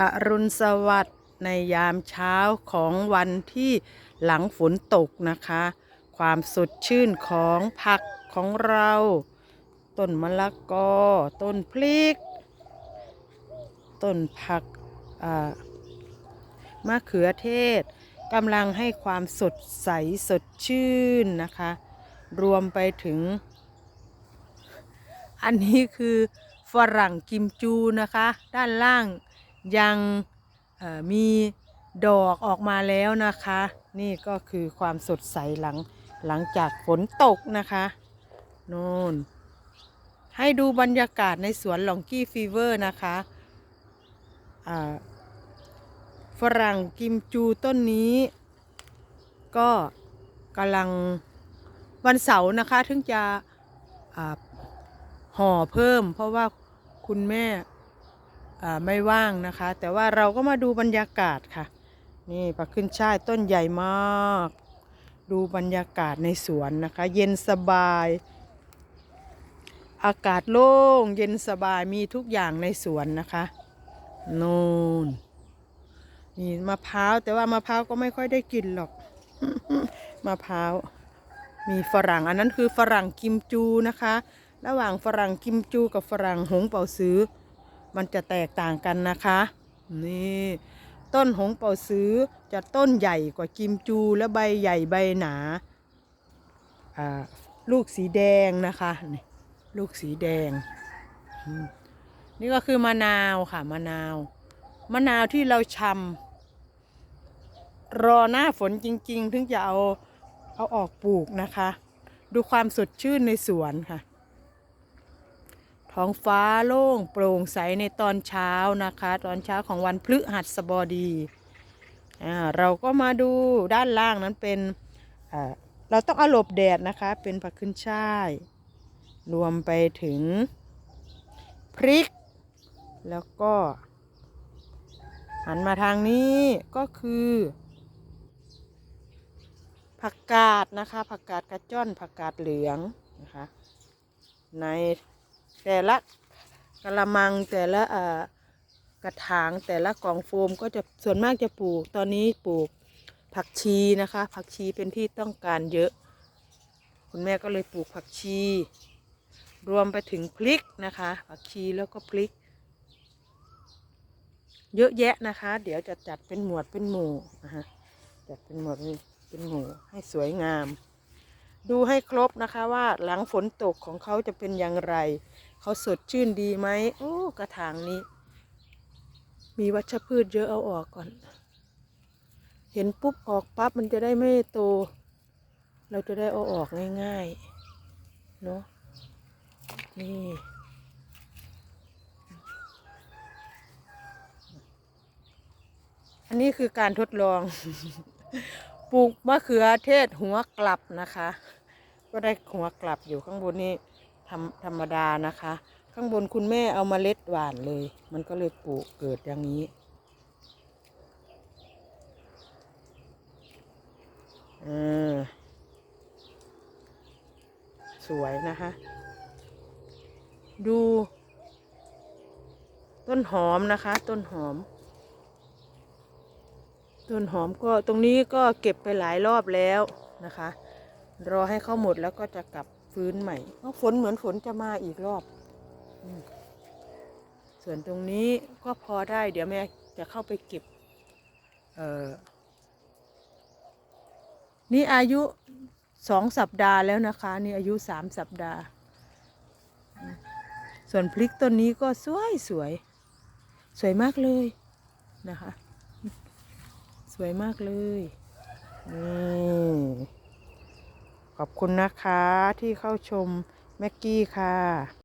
อรุณสวัสดิ์ในยามเช้าของวันที่หลังฝนตกนะคะ ความสดชื่นของผักของเราต้นมะละกอ ต้นพริก ต้นผักมะเขือเทศกำลังให้ความสดใสสดชื่นนะคะ รวมไปถึง อันนี้คือฝรั่งกิมจูนะคะ ด้านล่าง ยังมีดอกออกมาแล้วนะคะ นี่ก็คือความสดใสหลังหลังจากฝนตกนะคะโน่นให้ดูบรรยากาศในสวนหลองกี้ฟีเวอร์นะคะฝรั่งกิมจูต้นนี้ ก็กำลังวันเสาร์นะคะ ถึงจะอ่าห่อเพิ่ม เพราะว่าคุณแม่ ไม่ว่างนะคะ แต่ว่าเราก็มาดูบรรยากาศค่ะ นี่ปักขึ้นช่ายต้นใหญ่มาก ดูบรรยากาศในสวนนะคะ เย็นสบาย อากาศโล่ง เย็นสบายมีทุกอย่างในสวนนะคะโน่นนี่มะพร้าวแต่ว่ามะพร้าวก็ไม่ค่อยได้กินหรอกมะพร้าวมีฝรั่งอันนั้นคือฝรั่งกิมจูนะคะ ระหว่างฝรั่งกิมจูกับฝรั่งหงเป่าซื้อ มันจะแตกต่างกันนะคะ นี่ต้นหงเป่าซื้อจะต้นใหญ่กว่ากิมจูและใบใหญ่ใบหนาอ่าลูกสีแดงนะคะนี่ลูกสีแดงอืมนี่ก็คือมะนาวค่ะมะนาว มะนาวที่เราชำรอหน้าฝนจริง ๆ ถึงจะเอาเอาออกปลูกนะคะ ดูความสดชื่นในสวนค่ะ ท้องฟ้าโล่งโปร่งใสในตอนเช้านะคะ ตอนเช้าของวันพฤหัสบดีอ่าเราก็มาดูด้านล่างนั้นเป็นอ่าเราต้องเอาหลบแดดนะคะ เป็นผักขึ้นช่าย รวมไปถึงพริก แล้วก็หันมาทางนี้ก็คือ ผักกาดนะคะ ผักกาดกระจ้อนผักกาดเหลืองนะคะ ใน แต่ละกระมังแต่ละกระถางแต่ละกล่องโฟมก็จะส่วนมากจะปลูก ตอนนี้ปลูกผักชีนะคะ ผักชีเป็นที่ต้องการเยอะ คุณแม่ก็เลยปลูกผักชี รวมไปถึงพริกนะคะ ผักชีแล้วก็พริก เยอะแยะนะคะ เดี๋ยวจะจัดเป็นหมวดเป็นหมู่นะคะจัดเป็นหมวดเป็นหมู่ให้สวยงาม ดูให้ครบนะคะว่าหลังฝนตกของเขาจะเป็นอย่างไร เขาสดชื่นดีไหมโอ้กระถางนี้ มีวัชพืชเยอะเอาออกก่อน เห็นปุ๊บออกปั๊บมันจะได้ไม่โต เราจะได้เอาออกง่ายๆเนาะนี่อันนี้คือการทดลอง ปลูกมะเขือเทศหัวกลับนะคะ ก็ได้หัวกลับอยู่ข้างบนนี้ธรรมธรรมดานะคะ ข้างบนคุณแม่เอามาเมล็ดหวานเลย มันก็เลยปลูกเกิดอย่างนี้สวยนะคะ ดู ต้นหอมนะคะ ต้นหอม ต้นหอมก็ตรงนี้ก็เก็บไปหลายรอบแล้วนะคะ รอให้เขาหมดแล้วก็จะกลับฟื้นใหม่เพราะฝนเหมือนฝนจะมาอีกรอบอส่วนตรงนี้ก็พอได้ เดี๋ยวแม่จะเข้าไปเก็บ เออนี่อายุสองสัปดาห์แล้วนะคะ นี่อายุสามสัปดาห์ ส่วนพริกต้นนี้ก็สวยสวย สวยมากเลยนะคะ วยมากเลยนี่ขอบคุณนะคะที่เข้าชมแม็กกี้ค่ะ